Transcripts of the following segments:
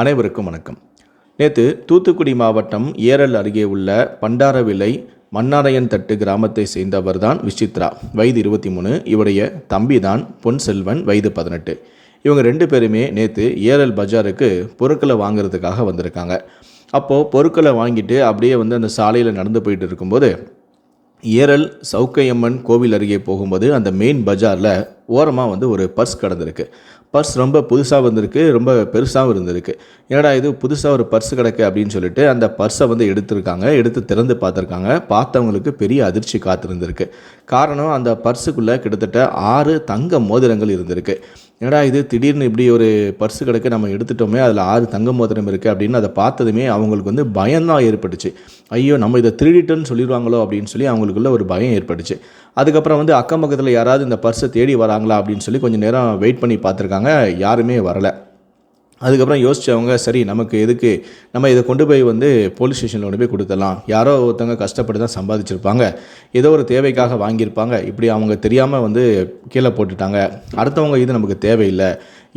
அனைவருக்கும் வணக்கம். நேற்று தூத்துக்குடி மாவட்டம் ஏரல் அருகே உள்ள பண்டாரவிலை மன்னாரையன் தட்டு கிராமத்தை சேர்ந்தவர் தான் விசித்ரா. வயது இருபத்தி மூணு இவருடைய தம்பி தான் பொன் செல்வன் வயது பதினெட்டு. இவங்க ரெண்டு பேருமே நேற்று ஏரல் பஜாருக்கு பொருட்களை வாங்குறதுக்காக வந்திருக்காங்க. அப்போது பொருட்களை வாங்கிட்டு அப்படியே வந்து அந்த சாலையில் நடந்து போயிட்டு இருக்கும்போது ஏரல் சவுக்கையம்மன் கோவில் அருகே போகும்போது அந்த மெயின் பஜாரில் ஓரமாக வந்து ஒரு பர்ஸ் கடந்திருக்கு. பர்ஸ் ரொம்ப புதுசாக வந்திருக்கு ரொம்ப பெருசாகவும் இருந்திருக்கு. ஏடா இது புதுசாக ஒரு பர்ஸ் கிடக்கு அப்படின்னு சொல்லிட்டு அந்த பர்ஸை வந்து எடுத்திருக்காங்க எடுத்து திறந்து பார்த்துருக்காங்க. பார்த்தவங்களுக்கு பெரிய அதிர்ச்சி காத்திருந்திருக்கு. காரணம் அந்த பர்ஸுக்குள்ளே கிட்டத்தட்ட ஆறு தங்க மோதிரங்கள் இருந்திருக்கு. என்னடா இது? திடீர்னு இப்படி ஒரு பர்ஸு கிடக்க நம்ம எடுத்துட்டோமே அதில் ஆறு தங்க மோதிரம் இருக்குது அப்படின்னு அதை பார்த்ததுமே அவங்களுக்கு வந்து பயம்தான் ஏற்பட்டுச்சு. ஐயோ நம்ம இதை திருடிட்டோன்னு சொல்லிடுவாங்களோ அப்படின்னு சொல்லி அவங்களுக்குள்ள ஒரு பயம் ஏற்பட்டுச்சு. அதுக்கப்புறம் வந்து அக்கம் பக்கத்தில் யாராவது இந்த பர்ஸை தேடி வராங்களா அப்படின்னு சொல்லி கொஞ்சம் நேரம் வெயிட் பண்ணி பார்த்துருக்காங்க. யாருமே வரலை. அதுக்கப்புறம் யோசிச்சவங்க சரி நமக்கு எதுக்கு நம்ம இதை கொண்டு போய் வந்து போலீஸ் ஸ்டேஷனில் கொண்டு போய் கொடுத்துடலாம் யாரோ ஒருத்தவங்க கஷ்டப்பட்டு தான் சம்பாதிச்சிருப்பாங்க. ஏதோ ஒரு தேவைக்காக வாங்கியிருப்பாங்க. இப்படி அவங்க தெரியாமல் வந்து கீழே போட்டுட்டாங்க. அடுத்தவங்க இது நமக்கு தேவையில்லை.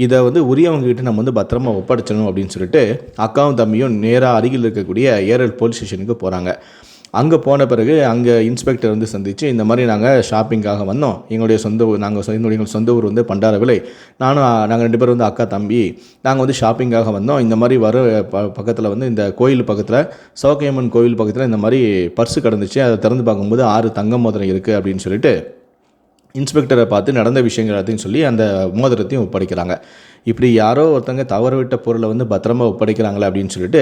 இதை வந்து உரியவங்ககிட்ட நம்ம வந்து பத்திரமா ஒப்படைச்சணும் அப்படின்னு சொல்லிட்டு அக்காவும் தம்பியும் நேராக அருகில் இருக்கக்கூடிய ஏரல் போலீஸ் ஸ்டேஷனுக்கு போகிறாங்க அங்கே போன பிறகு அங்கே இன்ஸ்பெக்டர் வந்து சந்தித்து இந்த மாதிரி நாங்கள் ஷாப்பிங்காக வந்தோம். எங்களுடைய சொந்த ஊர் நாங்கள் என்னுடைய எங்கள் சொந்த ஊர் வந்து பண்டாரவிளை நானும் நாங்கள் ரெண்டு பேரும் வந்து அக்கா தம்பி நாங்கள் வந்து ஷாப்பிங்காக வந்தோம். இந்த மாதிரி வர ப பக்கத்தில் வந்து இந்த கோயில் பக்கத்தில் சோகையம்மன் கோயில் பக்கத்தில் இந்த மாதிரி பர்ஸு கிடந்துச்சு. அதை திறந்து பார்க்கும்போது ஆறு தங்க மோதிரம் இருக்குது அப்படின்னு சொல்லிட்டு இன்ஸ்பெக்டரை பார்த்து நடந்த விஷயங்கள் எல்லாத்தையும் சொல்லி அந்த மோதிரத்தையும் ஒப்படைக்கிறாங்க. இப்படி யாரோ ஒருத்தங்க தவறு விட்ட பொருளை வந்து பத்திரமா ஒப்படைக்கிறாங்களே அப்படின்னு சொல்லிட்டு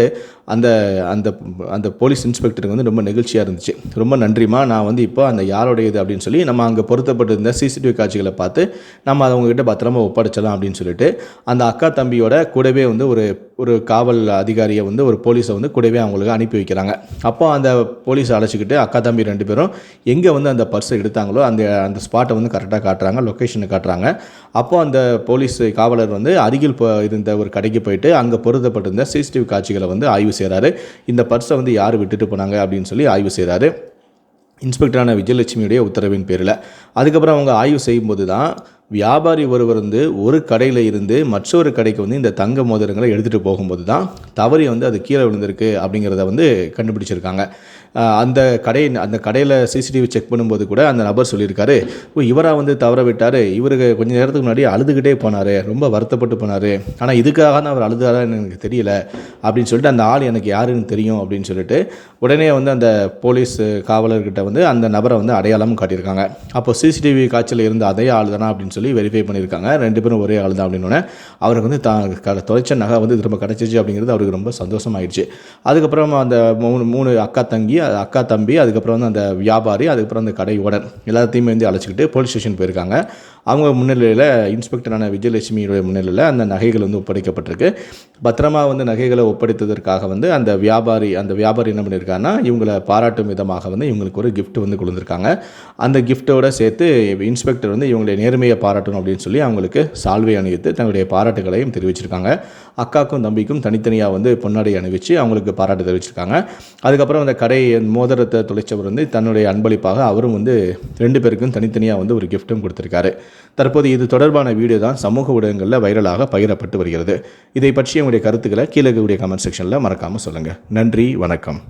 அந்த அந்த அந்த போலீஸ் இன்ஸ்பெக்டருக்கு வந்து ரொம்ப நெகிழ்ச்சியாக இருந்துச்சு. ரொம்ப நன்றிமா நான் வந்து இப்போ அந்த யாரோடைய இது அப்படின்னு சொல்லி நம்ம அங்கே பொருத்தப்பட்டிருந்த சிசிடிவி காட்சிகளை பார்த்து நம்ம அதை அவங்ககிட்ட பத்திரமா ஒப்படைச்சலாம் அப்படின்னு சொல்லிட்டு அந்த அக்கா தம்பியோட கூடவே வந்து ஒரு ஒரு காவல் அதிகாரியை வந்து ஒரு போலீஸை வந்து கூடவே அவங்களுக்கு அனுப்பி வைக்கிறாங்க. அப்போ அந்த போலீஸை அழைச்சிக்கிட்டு அக்கா தம்பி ரெண்டு பேரும் எங்கே வந்து அந்த பர்ஸை எடுத்தாங்களோ அந்த அந்த ஸ்பாட்டை வந்து கரெக்டாக காட்டுறாங்க லொக்கேஷனை காட்டுறாங்க. அப்போ அந்த போலீஸ் காவலர் வந்து அருகில் இருந்த ஒரு கடைக்கு போயிட்டு அங்கே பொருத்தப்பட்டிருந்த சிசிடிவி காட்சிகளை வந்து ஆய்வு செய்கிறாரு இந்த பர்ஸை வந்து யார் விட்டுட்டு போனாங்க அப்படின்னு சொல்லி ஆய்வு செய்கிறாரு இன்ஸ்பெக்டரான விஜயலட்சுமியுடைய உத்தரவின் பேரில். அதுக்கப்புறம் அவங்க ஆய்வு செய்யும்போது தான் வியாபாரி ஒருவர் வந்து ஒரு கடையில் இருந்து மற்றொரு கடைக்கு வந்து இந்த தங்க மோதிரங்களை எடுத்துகிட்டு போகும்போது தான் தவறி வந்து அது கீழே விழுந்திருக்கு அப்படிங்கிறத வந்து கண்டுபிடிச்சிருக்காங்க. அந்த கடை அந்த கடையில் சிசிடிவி செக் பண்ணும்போது கூட அந்த நபர் சொல்லியிருக்காரு ஓ இவராக வந்து தவற விட்டார். இவருக்கு கொஞ்ச நேரத்துக்கு முன்னாடி அழுதுகிட்டே போனார். ரொம்ப வருத்தப்பட்டு போனார். ஆனால் இதுக்காக தான் அவர் அழுதாரான்னு எனக்கு தெரியல அப்படின்னு சொல்லிட்டு அந்த ஆள் எனக்கு யாருன்னு தெரியும் அப்படின்னு சொல்லிட்டு உடனே வந்து அந்த போலீஸ் காவலர்கிட்ட வந்து அந்த நபரை வந்து அடையாளம் காட்டியிருக்காங்க. அப்போ சிசிடிவி காட்சியில் இருந்த அதே ஆள் தானா அப்படின்னு சொல்லி வெரிஃபை பண்ணியிருக்காங்க. ரெண்டு பேரும் ஒரே ஆள் தான் அப்படின்னு அவருக்கு வந்து தான் க தொலைச்ச நகை வந்து திரும்ப கிடச்சிச்சு அப்படிங்கிறது அவருக்கு ரொம்ப சந்தோஷமாயிடுச்சு. அதுக்கப்புறம் அந்த மூணு மூணு அக்கா தங்கி அக்கா தம்பி அதுக்கப்புறம் வந்து அந்த வியாபாரி அதுக்கப்புறம் அந்த கடை உடன் எல்லாத்தையுமே வந்து அழைச்சிக்கிட்டு போலீஸ் ஸ்டேஷன் போயிருக்காங்க. அவங்க முன்னிலையில் இன்ஸ்பெக்டரான விஜயலட்சுமியுடைய முன்னிலையில் அந்த நகைகள் வந்து ஒப்படைக்கப்பட்டிருக்கு. பத்திரமா வந்து நகைகளை ஒப்படைத்ததற்காக வந்து அந்த வியாபாரி அந்த வியாபாரி என்ன பண்ணியிருக்காருன்னா இவங்களை பாராட்டும் விதமாக வந்து இவங்களுக்கு ஒரு கிஃப்ட் வந்து கொடுத்துருக்காங்க. அந்த கிஃப்ட்டோட சேர்த்து இன்ஸ்பெக்டர் வந்து இவங்களுடைய நேர்மையை பாராட்டணும் அப்படின்னு சொல்லி அவங்களுக்கு சால்வை அணிவித்து தங்களுடைய பாராட்டுகளையும் தெரிவிச்சிருக்காங்க. அக்காக்கும் தம்பிக்கும் தனித்தனியாக வந்து பொன்னாடை அணிவிச்சு அவங்களுக்கு பாராட்டு தெரிவிச்சிருக்காங்க. அதுக்கப்புறம் அந்த கடை மோதிரத்தை தொலைச்சவர் வந்து தன்னுடைய அன்பளிப்பாக அவரும் வந்து ரெண்டு பேருக்கும் தனித்தனியாக வந்து ஒரு கிஃப்ட்டும் கொடுத்துருக்காரு. தற்போது இது தொடர்பான வீடியோ தான் சமூக ஊடகங்களில் வைரலாக பகிரப்பட்டு வருகிறது. இதை பற்றி உங்களுடைய கருத்துக்களை கீழே இருக்கக்கூடிய கமெண்ட் செக்ஷனில் மறக்காமல் சொல்லுங்கள் நன்றி வணக்கம்.